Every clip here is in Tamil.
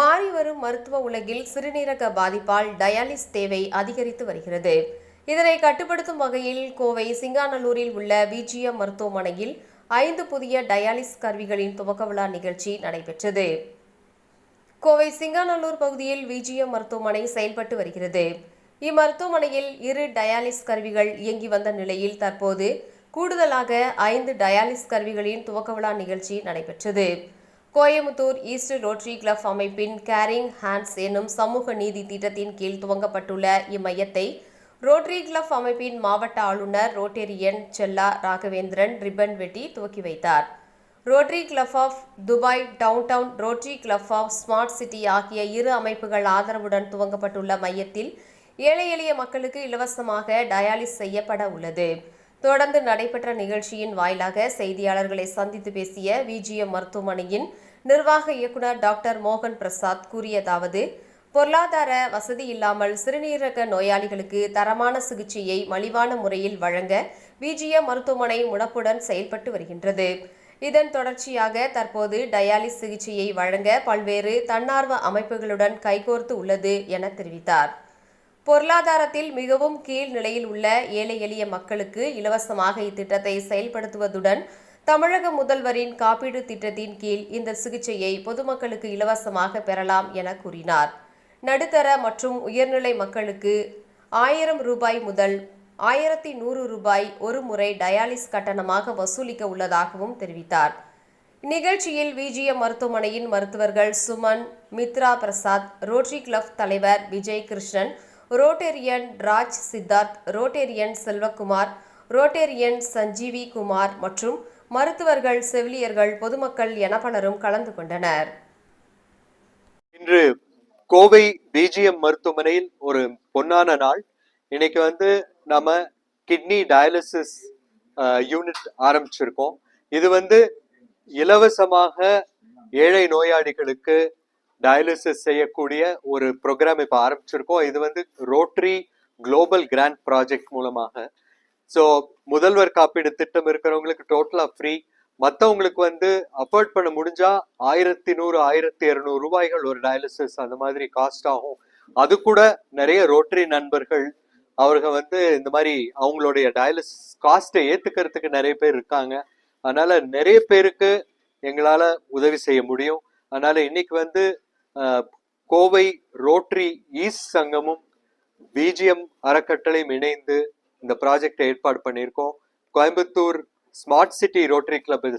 மாறிவரும் மருத்துவ உலகில் சிறுநீரக பாதிப்பால் டயாலிஸ் தேவை அதிகரித்து வருகிறது. இதனை கட்டுப்படுத்தும் வகையில் கோவை சிங்காநல்லூரில் உள்ள விஜிஎம் மருத்துவமனையில் ஐந்து புதிய டயாலிஸ் கருவிகளின் துவக்க விழா நிகழ்ச்சி நடைபெற்றது. கோவை சிங்காநல்லூர் பகுதியில் விஜிஎம் மருத்துவமனை செயல்பட்டு வருகிறது. இம்மருத்துவமனையில் இரு டயாலிஸ் கருவிகள் இயங்கி வந்த நிலையில் தற்போது கூடுதலாக ஐந்து டயாலிஸ் கருவிகளின் துவக்க விழா நிகழ்ச்சி நடைபெற்றது. கோயமுத்தூர் ஈஸ்ட் ரோட்டரி கிளப் அமைப்பின் கேரிங் ஹேண்ட்ஸ் எனும் சமூக நீதி திட்டத்தின் கீழ் துவங்கப்பட்டுள்ள இம்மையத்தை ரோட்டரி கிளப் அமைப்பின் மாவட்ட ஆளுநர் ரோட்டேரியன் செல்லா ராகவேந்திரன் ரிப்பன் வெட்டி துவக்கி வைத்தார். Rotary Club of Dubai Downtown Rotary Club of Smart City ஆகிய இரு அமைப்புகள் ஆதரவுடன் துவங்கப்பட்டுள்ள மையத்தில் ஏழை எளிய மக்களுக்கு இலவசமாக டயாலிஸ் செய்யப்பட உள்ளது. தொடர்ந்து நடைபெற்ற நிகழ்ச்சியின் வாயிலாக செய்தியாளர்களை சந்தித்து பேசிய விஜிஎம் மருத்துவமனையின் நிர்வாக இயக்குனர் டாக்டர் மோகன் பிரசாத் கூறியதாவது பொருளாதார வசதி இல்லாமல் சிறுநீரக நோயாளிகளுக்கு தரமான சிகிச்சையை மலிவான முறையில் வழங்க விஜிஎம் மருத்துவமனை முனப்புடன் செயல்பட்டு வருகின்றது. இதன் தொடர்ச்சியாக தற்போது டயாலிஸ் சிகிச்சையை வழங்க பல்வேறு தன்னார்வ அமைப்புகளுடன் கைகோர்த்து உள்ளது என தெரிவித்தார். பொருளாதாரத்தில் மிகவும் கீழ் நிலையில் உள்ள ஏழை எளிய மக்களுக்கு இலவசமாக இத்திட்டத்தை செயல்படுத்துவதுடன் தமிழக முதல்வரின் காப்பீடு திட்டத்தின் கீழ் இந்த சிகிச்சையை பொதுமக்களுக்கு இலவசமாக பெறலாம் என கூறினார். நடுத்தர மற்றும் உயர்நிலை மக்களுக்கு ஆயிரம் ரூபாய் முதல் ஆயிரத்தி நூறு ரூபாய் ஒரு முறை டயாலிஸ் கட்டணமாக வசூலிக்க உள்ளதாகவும் தெரிவித்தார். நிகழ்ச்சியில் விஜிஎம் மருத்துவமனையின் மருத்துவர்கள் சுமன் மித்ரா பிரசாத் ரோட்டரி கிளப் தலைவர் Vijay Krishnan Rotarian Raj Siddharth Rotarian Selvakumar Rotarian Sanjeevi Kumar மற்றும் மருத்துவர்கள் செவிலியர்கள் பொதுமக்கள் என பலரும் கலந்து கொண்டனர். இன்று கோவை பிஜிஎம் மருத்துவமனையில் ஒரு பொன்னான நாள். இன்னைக்கு வந்து நம்ம கிட்னி டயாலிசிஸ் யூனிட் ஆரம்பிச்சிருக்கோம். இது வந்து இலவசமாக ஏழை நோயாளிகளுக்கு டயாலிசிஸ் செய்யக்கூடிய ஒரு ப்ரோக்ராம் இப்போ ஆரம்பிச்சிருக்கோம். இது வந்து ரோட்ரி குளோபல் கிராண்ட் ப்ராஜெக்ட் மூலமாக. ஸோ முதல்வர் காப்பீடு திட்டம் இருக்கிறவங்களுக்கு டோட்டலாக ஃப்ரீ மற்றவங்களுக்கு வந்து அஃபோர்ட் பண்ண முடிஞ்சா ஆயிரத்தி நூறு ஆயிரத்தி இரநூறு ரூபாய்கள் ஒரு டயாலிசிஸ் அந்த மாதிரி காஸ்ட் ஆகும். அது கூட நிறைய ரோட்டரி நண்பர்கள் அவர்கள் வந்து இந்த மாதிரி அவங்களுடைய டயாலிசிஸ் காஸ்ட்டை ஏத்துக்கிறதுக்கு நிறைய பேர் இருக்காங்க. அதனால நிறைய பேருக்கு எங்களால உதவி செய்ய முடியும். அதனால இன்னைக்கு வந்து கோவை ரோட்ரி ஈஸ்ட் சங்கமும் பிஜிஎம் அறக்கட்டளையும் இணைந்து இந்த ப்ராஜெக்டை ஏற்பாடு பண்ணியிருக்கோம். Coimbatore Smart City Rotary Club இது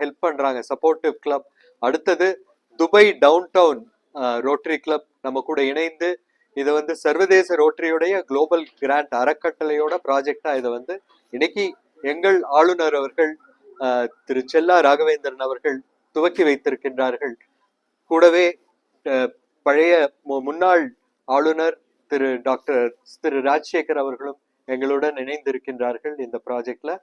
ஹெல்ப் பண்ணுறாங்க சப்போர்ட்டிவ் கிளப் அடுத்தது Dubai down down Rotary club நம்ம கூட இணைந்து இதை வந்து சர்வதேச ரோட்டரியுடைய குளோபல் கிராண்ட் அறக்கட்டளையோட ப்ராஜெக்டா இதை வந்து இன்னைக்கு எங்கள் ஆளுநர் அவர்கள் திரு செல்லா ராகவேந்திரன் அவர்கள் துவக்கி வைத்திருக்கின்றார்கள். கூடவே பழைய மு- முன்னாள் ஆளுநர் திரு டாக்டர் திரு ராஜசேகர் அவர்களும் எங்களுடன் இணைந்திருக்கின்றார்கள் இந்த ப்ராஜெக்ட்ல.